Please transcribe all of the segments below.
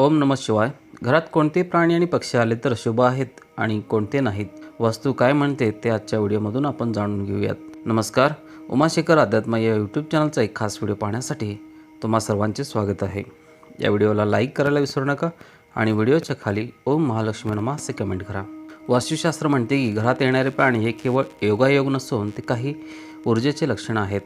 ओम नम शिवाय. घरात कोणते प्राणी आणि पक्षी आले तर शुभ आहेत आणि कोणते नाहीत? वास्तू काय म्हणते ते आजच्या व्हिडिओमधून आपण जाणून घेऊयात. नमस्कार उमाशेखर अध्यात्म या यूट्यूब चॅनलचा एक खास व्हिडिओ पाहण्यासाठी तुम्हा सर्वांचे स्वागत आहे. या व्हिडिओला लाईक करायला विसरू नका आणि व्हिडिओच्या खाली ओम महालक्ष्मी नमा असे कमेंट करा. वास्तुशास्त्र म्हणते की घरात येणारे प्राणी हे केवळ योगायोग नसून ते काही ऊर्जेचे लक्षण आहेत.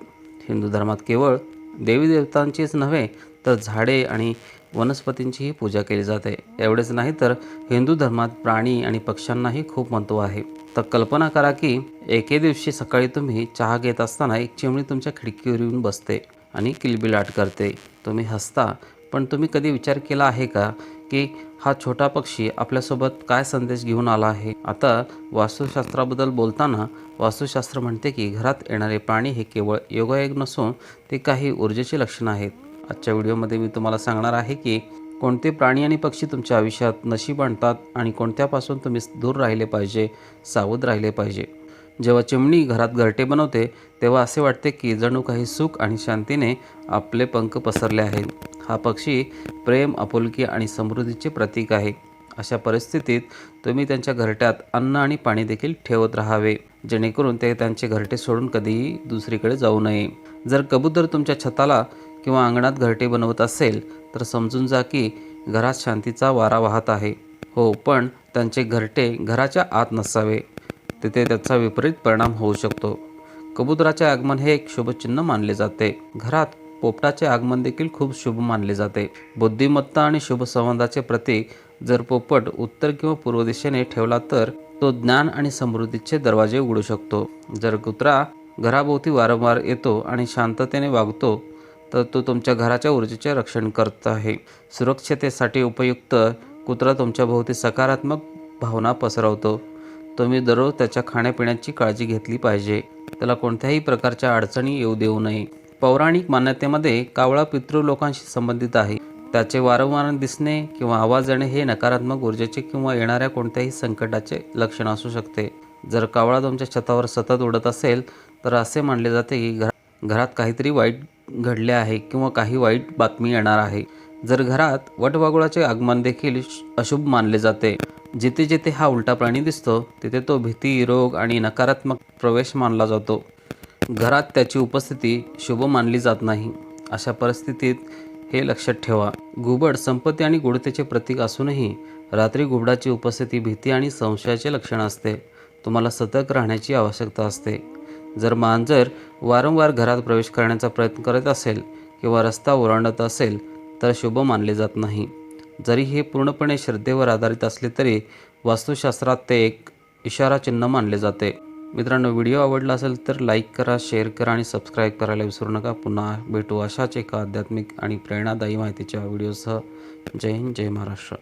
हिंदू धर्मात केवळ देवी देवतांचीच नव्हे तर झाडे आणि वनस्पतींचीही पूजा केली जाते. एवढेच नाही तर हिंदू धर्मात प्राणी आणि पक्ष्यांनाही खूप महत्त्व आहे. तर कल्पना करा की एके दिवशी सकाळी तुम्ही चहा घेत असताना एक चिमणी तुमच्या खिडकीवर येऊन बसते आणि किलबिलाट करते. तुम्ही हसता पण तुम्ही कधी विचार केला आहे का? की हा छोटा पक्षी आपल्यासोबत काय संदेश घेऊन आला आहे? आता वास्तुशास्त्राबद्दल बोलताना वास्तुशास्त्र म्हणते की घरात येणारे प्राणी हे केवळ योगायोग नसून ते काही ऊर्जेचे लक्षण आहेत. आजच्या व्हिडिओमध्ये मी तुम्हाला सांगणार आहे की कोणते प्राणी आणि पक्षी तुमच्या आयुष्यात नशीब आणतात आणि कोणत्यापासून तुम्ही दूर राहिले पाहिजे सावध राहिले पाहिजे. जेव्हा चिमणी घरात घरटे बनवते तेव्हा असे वाटते की जणू काही सुख आणि शांतीने आपले पंख पसरले आहेत. हा पक्षी प्रेम आपुलकी आणि समृद्धीचे प्रतीक आहे. अशा परिस्थितीत तुम्ही त्यांच्या घरट्यात अन्न आणि पाणी देखील ठेवत राहावे. जेणेकरून ते त्यांचे घरटे सोडून कधीही दुसरीकडे जाऊ नये. जर कबूतर तुमच्या छताला किंवा अंगणात घरटे बनवत असेल तर समजून जा की घरात शांतीचा वारा वाहत आहे. हो पण त्यांचे घरटे घराच्या आत नसावे. तिथे त्याचा विपरीत परिणाम होऊ शकतो. कबुतराचे आगमन हे एक शुभचिन्ह मानले जाते. घरात पोपटाचे आगमन देखील खूप शुभ मानले जाते. बुद्धिमत्ता आणि शुभ संवादाचे प्रतीक जर पोपट उत्तर किंवा पूर्व दिशेने ठेवला तर तो ज्ञान आणि समृद्धीचे दरवाजे उघडू शकतो. जर कुत्रा घराभोवती वारंवार येतो आणि शांततेने वागतो तर तो तुमच्या घराच्या ऊर्जेचे रक्षण करत आहे. सुरक्षतेसाठी उपयुक्त कुत्रा तुमच्या भोवती सकारात्मक भावना पसरवतो. तुम्ही दररोज त्याच्या खाण्यापिण्याची काळजी घेतली पाहिजे. त्याला कोणत्याही प्रकारच्या अडचणी येऊ देऊ नये. पौराणिक मान्यतेमध्ये कावळा पितृ लोकांशी संबंधित आहे. त्याचे वारंवार दिसणे किंवा आवाज येणे हे नकारात्मक ऊर्जेचे किंवा येणाऱ्या कोणत्याही संकटाचे लक्षण असू शकते. जर कावळा तुमच्या छतावर सतत उडत असेल तर असे मानले जाते की घरा घरात काहीतरी वाईट घडले आहे किंवा काही वाईट बातमी येणार आहे. जर घरात वटवागुळाचे आगमन देखील अशुभ मानले जाते. जिथे जिथे हा उलटा प्राणी दिसतो तिथे तो भीती रोग आणि नकारात्मक प्रवेश मानला जातो. घरात त्याची उपस्थिती शुभ मानली जात नाही. अशा परिस्थितीत हे लक्षात ठेवा. घुबड संपत्ती आणि गुढतेचे प्रतीक असूनही रात्री घुबडाची उपस्थिती भीती आणि संशयाचे लक्षण असते. तुम्हाला सतर्क राहण्याची आवश्यकता असते. जर मांजर वारंवार घरात प्रवेश करण्याचा प्रयत्न करत असेल किंवा रस्ता ओलांडत असेल तर शुभ मानले जात नाही. जरी हे पूर्णपणे श्रद्धेवर आधारित असले तरी वास्तुशास्त्रात ते एक इशारा चिन्ह मानले जाते. मित्रांनो व्हिडिओ आवडला असेल तर लाईक करा शेअर करा आणि सबस्क्राईब करायला विसरू नका. पुन्हा भेटू अशाच एका आध्यात्मिक आणि प्रेरणादायी माहितीच्या व्हिडिओसह. जय हिंद जय महाराष्ट्र.